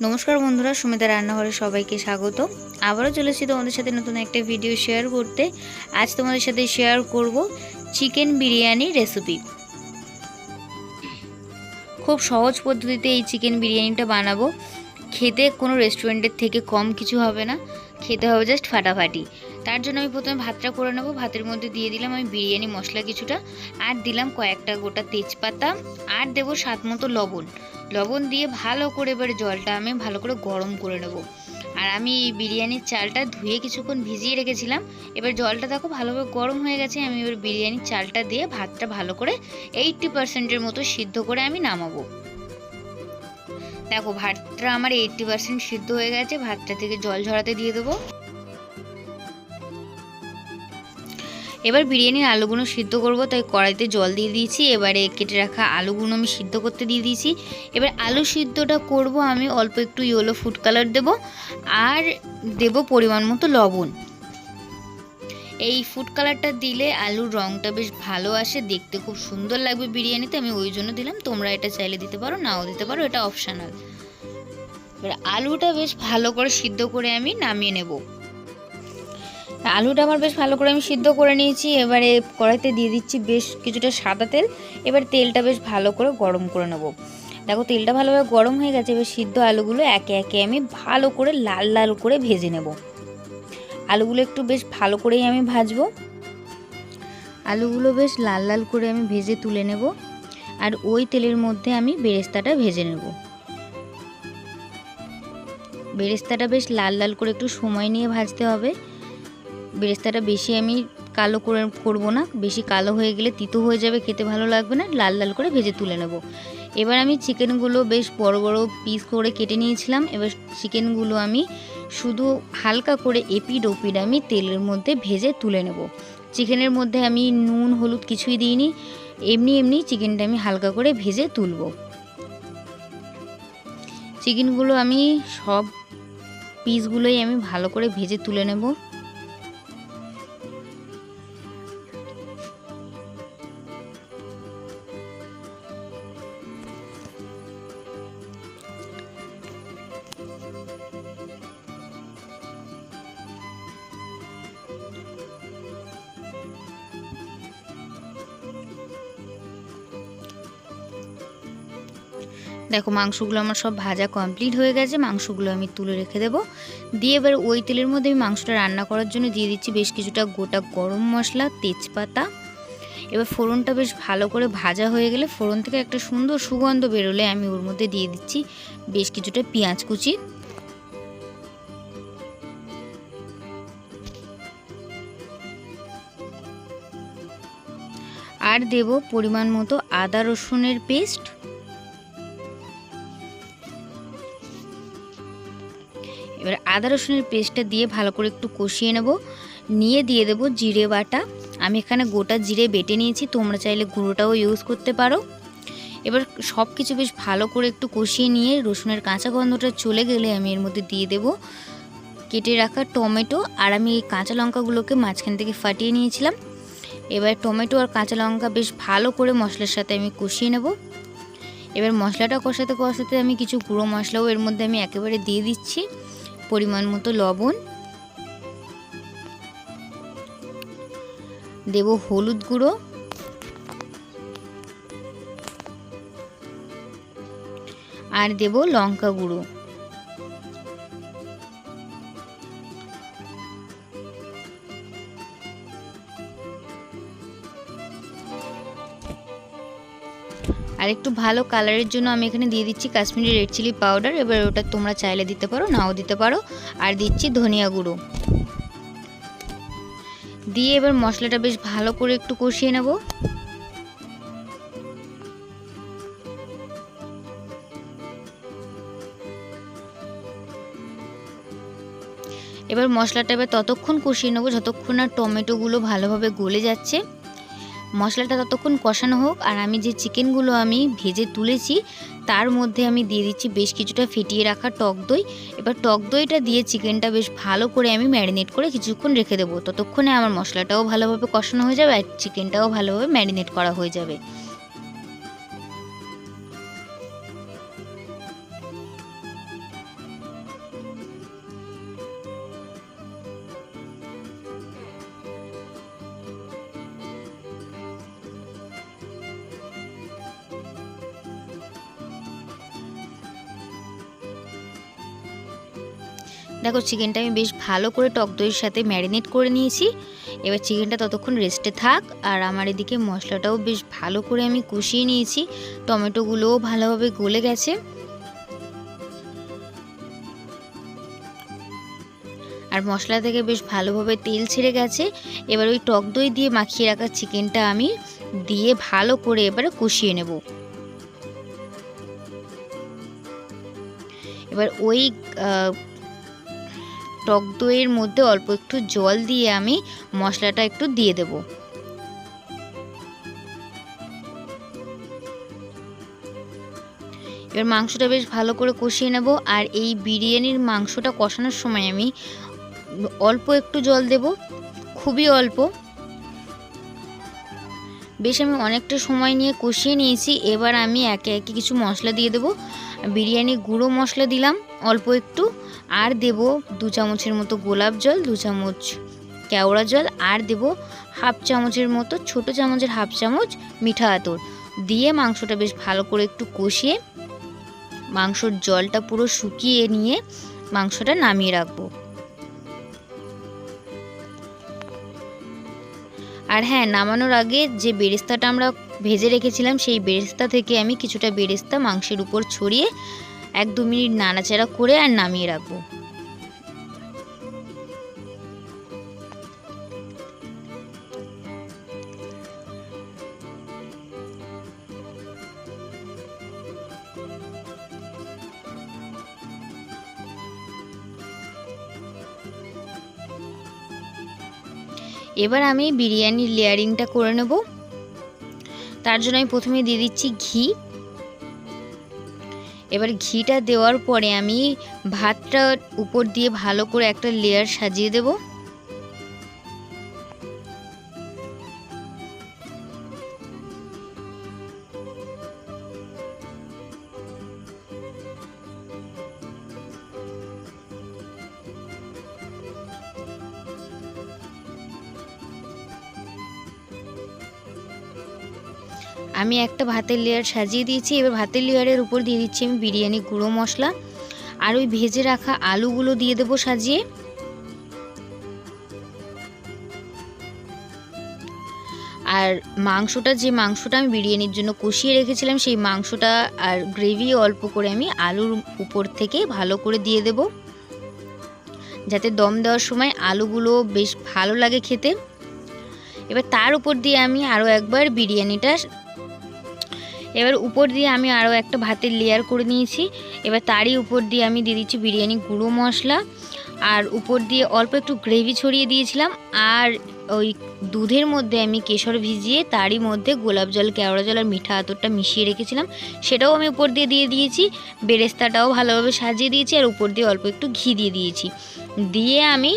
নমস্কার বন্ধুরা, সুমিতা রান্নাঘরে সবাইকে স্বাগত। আবারও চলেছি তোমাদের সাথে নতুন একটা ভিডিও শেয়ার করতে। আজ তোমাদের সাথে শেয়ার করব চিকেন বিরিয়ানি রেসিপি খুব সহজ পদ্ধতিতে এই চিকেন বিরিয়ানিটা বানাবো। খেতে কোনো রেস্টুরেন্টের থেকে কম কিছু হবে না। খেতে হবে জাস্ট ফাটাফাটি। তার জন্য আমি প্রথমে ভাতটা করে নেব। ভাতের মধ্যে দিয়ে দিলাম আমি বিরিয়ানি মশলা কিছুটা। আর দিলাম কয়েকটা গোটা তেজপাতা। আর দেবো স্বাদ মতো লবণ। লবণ দিয়ে ভালো করে এবার জলটা আমি ভালো করে গরম করে নেব। আর আমি বিরিয়ানির চালটা ধুয়ে কিছুক্ষণ ভিজিয়ে রেখেছিলাম। এবার জলটা দেখো ভালোভাবে গরম হয়ে গেছে, আমি এবার বিরিয়ানির চালটা দিয়ে ভাতটা ভালো করে এইটটি পার্সেন্টের মতো সিদ্ধ করে আমি নামাবো। দেখো ভাতটা আমার এইটটি পার্সেন্ট সিদ্ধ হয়ে গেছে, ভাতটা থেকে জল ঝরাতে দিয়ে দেবো। এবার বিরিয়ানির আলুগুলো সিদ্ধ করব, তাই কড়াইতে জল দিয়ে দিয়েছি। এবারে কেটে রাখা আলুগুলো আমি সিদ্ধ করতে দিয়ে দিয়েছি। এবার আলু সিদ্ধটা করব আমি, অল্প একটু ইয়েলো ফুড কালার দেব আর দেব পরিমাণ মতো লবণ। এই ফুড কালারটা দিলে আলুর রঙটা বেশ ভালো আসে, দেখতে খুব সুন্দর লাগবে বিরিয়ানিতে। আমি ওই জন্য দিলাম, তোমরা এটা চাইলে দিতে পারো, নাও দিতে পারো, এটা অপশানাল। এবার আলুটা বেশ ভালো করে সিদ্ধ করে আমি নামিয়ে নেব। আলুটা আমার বেশ ভালো করে আমি সিদ্ধ করে নিয়েছি। এবারে কড়াইতে দিয়ে দিচ্ছি বেশ কিছুটা সাদা তেল। এবার তেলটা বেশ ভালো করে গরম করে নেব। দেখো তেলটা ভালোভাবে গরম হয়ে গেছে, এবার সিদ্ধ আলুগুলো একে একে আমি ভালো করে লাল লাল করে ভেজে নেব। আলুগুলো একটু বেশ ভালো করেই আমি ভাজবো। আলুগুলো বেশ লাল লাল করে আমি ভেজে তুলে নেব। আর ওই তেলের মধ্যে আমি বেরেস্তাটা ভেজে নেব। বেরেস্তাটা বেশ লাল লাল করে একটু সময় নিয়ে ভাজতে হবে। বেরেস্তাটা বেশি আমি কালো করে করব না, বেশি কালো হয়ে গেলে তিতো হয়ে যাবে, খেতে ভালো লাগবে না, লাল লাল করে ভেজে তুলে নেব। এবার আমি চিকেনগুলো বেশ বড় বড় পিস করে কেটে নিয়েছিলাম, এবার চিকেনগুলো আমি শুধু হালকা করে এপিড ওপিড আমি তেলের মধ্যে ভেজে তুলে নেব। চিকেনের মধ্যে আমি নুন, হলুদ কিছুই দিইনি, এমনি এমনি চিকেনটা আমি হালকা করে ভেজে তুলব। চিকেনগুলো আমি সব পিসগুলোই আমি ভালো করে ভেজে তুলে নেব। দেখো, মাংসগুলো আমার সব ভাজা কমপ্লিট হয়ে গেছে। মাংসগুলো আমি তুলে রেখে দেব। দিয়ে এবার ওই তেলের মধ্যে আমি মাংসটা রান্না করার জন্য দিয়ে দিচ্ছি বেশ কিছুটা গোটা গরম মশলা, তেজপাতা। এবার ফোড়নটা বেশ ভালো করে ভাজা হয়ে গেলে ফোড়ন থেকে একটা সুন্দর সুগন্ধ বেরোলে আমি ওর মধ্যে দিয়ে দিচ্ছি বেশ কিছুটা পেঁয়াজ কুচি। আর দেব পরিমাণ মতো আদা রসুনের পেস্ট। আদা রসুনের পেস্টটা দিয়ে ভালো করে একটু কষিয়ে নেব। নিয়ে দিয়ে দেব জিরে বাটা। আমি এখানে গোটা জিরে বেটে নিয়েছি, তোমরা চাইলে গুঁড়োটাও ইউজ করতে পারো। এবার সব কিছু বেশ ভালো করে একটু কষিয়ে নিয়ে রসুনের কাঁচা গন্ধটা চলে গেলে আমি এর মধ্যে দিয়ে দেব। কেটে রাখা টমেটো আর আমি এই কাঁচা লঙ্কাগুলোকে মাঝখান থেকে ফাটিয়ে নিয়েছিলাম। এবার টমেটো আর কাঁচা লঙ্কা বেশ ভালো করে মশলার সাথে আমি কষিয়ে নেব। এবার মশলাটা কষাতে কষাতে আমি কিছু গুঁড়ো মশলাও এর মধ্যে আমি একেবারে দিয়ে দিচ্ছি। পরিমাণ মতো লবণ। দেব হলুদ গুঁড়ো। আর দেব লঙ্কা গুঁড়ো। আর একটু ভালো কালারের জন্য আমি এখানে দিয়ে দিচ্ছি কাশ্মীরি রেড চিলি পাউডার। এবার ওটা তোমরা চাইলে দিতে পারো, নাও দিতে পারো। আর দিচ্ছি ধনিয়া গুঁড়ো। দিয়ে এবার মশলাটা বেশ ভালো করে একটু কষিয়ে নেব। এবার মশলাটা এবার ততক্ষণ কষিয়ে নেব, যতক্ষণ না টমেটোগুলো ভালোভাবে গলে যাচ্ছে। মশলাটা ততক্ষণ কষানো হোক, আর আমি যে চিকেনগুলো আমি ভেজে তুলেছি, তার মধ্যে আমি দিয়ে দিচ্ছি বেশ কিছুটা ফেটিয়ে রাখা টক দই। এবার টক দইটা দিয়ে চিকেনটা বেশ ভালো করে আমি ম্যারিনেট করে কিছুক্ষণ রেখে দেবো। ততক্ষণে আমার মশলাটাও ভালোভাবে কষানো হয়ে যাবে, আর চিকেনটাও ভালোভাবে ম্যারিনেট করা হয়ে যাবে। দেখো চিকেনটা আমি বেশ ভালো করে টক দইয়ের সাথে ম্যারিনেট করে নিয়েছি। এবার চিকেনটা ততক্ষণ রেস্টে থাক, আর আমার এদিকে মশলাটাও বেশ ভালো করে আমি কষিয়ে নিয়েছি। টমেটোগুলোও ভালোভাবে গলে গেছে। আর মশলা থেকে বেশ ভালোভাবে তেল ছেড়ে গেছে। এবার ওই টক দই দিয়ে মাখিয়ে রাখা চিকেনটা আমি দিয়ে ভালো করে এবারে কষিয়ে নেব। এবার ওই টক দইয়ের মধ্যে অল্প একটু জল দিয়ে আমি মশলাটা একটু দিয়ে দেব। এবার মাংসটা বেশ ভালো করে কষিয়ে নেব আর এই বিরিয়ানির মাংসটা কষানোর সময় আমি অল্প একটু জল দেব, খুবই অল্প। বেশ আমি অনেকটা সময় নিয়ে কষিয়ে নিয়েছি। এবার আমি একে একে কিছু মশলা দিয়ে দেবো। বিরিয়ানি গুঁড়ো মশলা দিলাম অল্প একটু। আর দেব দু চামচের মতো গোলাপ জল, দু চামচ কেওড়া জল। আর দেব হাফ চামচের মতো ছোট চামচের হাফ চামচ মিঠা আতর। দিয়ে মাংসটা বেশ ভালো করে একটু কষিয়ে মাংসর জলটা পুরো শুকিয়ে নিয়ে মাংসটা নামিয়ে রাখব। আর হ্যাঁ নামানোর আগে যে বেরেস্তাটা আমরা ভেজে রেখেছিলাম, সেই বেরেস্তা থেকে আমি কিছুটা বেরেস্তা মাংসের উপর ছড়িয়ে এক দু মিনিট নাড়াচাড়া করে আর নামিয়ে রাখব। এবার আমি বিরিয়ানির লেয়ারিংটা করে নেব। তার জন্য আমি প্রথমে দিয়ে দিচ্ছি ঘি। এবার ঘিটা দেওয়ার পরে আমি ভাতটা উপর দিয়ে ভালো করে একটা লেয়ার সাজিয়ে দেবো। আমি একটা ভাতের লেয়ার সাজিয়ে দিয়েছি, এবার ভাতের লেয়ারের উপর দিয়ে দিচ্ছি আমি বিরিয়ানি, গুঁড়ো মশলা, আর ওই ভেজে রাখা আলুগুলো দিয়ে দেবো সাজিয়ে। আর মাংসটা, যে মাংসটা আমি বিরিয়ানির জন্য কষিয়ে রেখেছিলাম, সেই মাংসটা আর গ্রেভি অল্প করে আমি আলুর উপর থেকে ভালো করে দিয়ে দেব। যাতে দম দেওয়ার সময় আলুগুলো বেশ ভালো লাগে খেতে। এবার তার উপর দিয়ে আমি আরও একবার বিরিয়ানিটা এবার উপর দিয়ে আমি আরও একটা ভাতের লেয়ার করে নিয়েছি। এবার তারই উপর দিয়ে আমি দিয়ে দিচ্ছি বিরিয়ানি গুঁড়ো মশলা। আর উপর দিয়ে অল্প একটু গ্রেভি ছড়িয়ে দিয়েছিলাম। আর ওই দুধের মধ্যে আমি কেশর ভিজিয়ে তারই মধ্যে গোলাপ জল, কেওড়া জল আর মিঠা আতরটা মিশিয়ে রেখেছিলাম। সেটাও আমি উপর দিয়ে দিয়ে দিয়েছি। বেরেস্তাটাও ভালোভাবে সাজিয়ে দিয়েছি আর উপর দিয়ে অল্প একটু ঘি দিয়ে দিয়েছি। দিয়ে আমি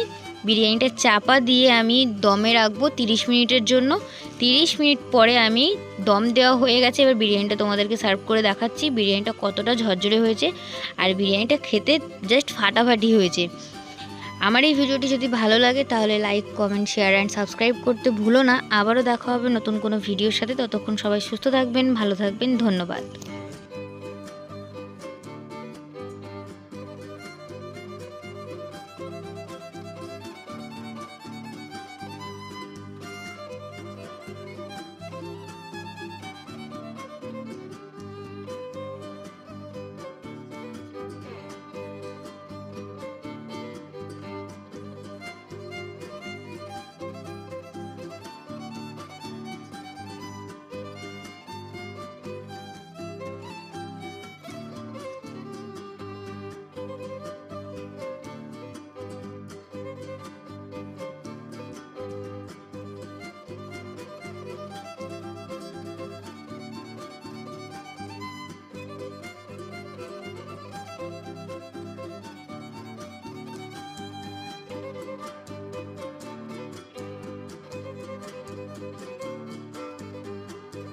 বিরিয়ানিটা চাপা দিয়ে আমি দমে রাখব তিরিশ মিনিটের জন্য। তিরিশ মিনিট পরে আমি দম দেওয়া হয়ে গেছে, এবার বিরিয়ানিটা তোমাদেরকে সার্ভ করে দেখাচ্ছি। বিরিয়ানিটা কতটা ঝরঝরে হয়েছে আর বিরিয়ানিটা খেতে জাস্ট ফাটাফাটি হয়েছে। আমার এই ভিডিওটি যদি ভালো লাগে তাহলে like comment share and subscribe করতে ভুলো না। আবারও দেখা হবে নতুন কোনো ভিডিওর সাথে। ততক্ষণ সবাই সুস্থ থাকবেন, ভালো থাকবেন, ধন্যবাদ।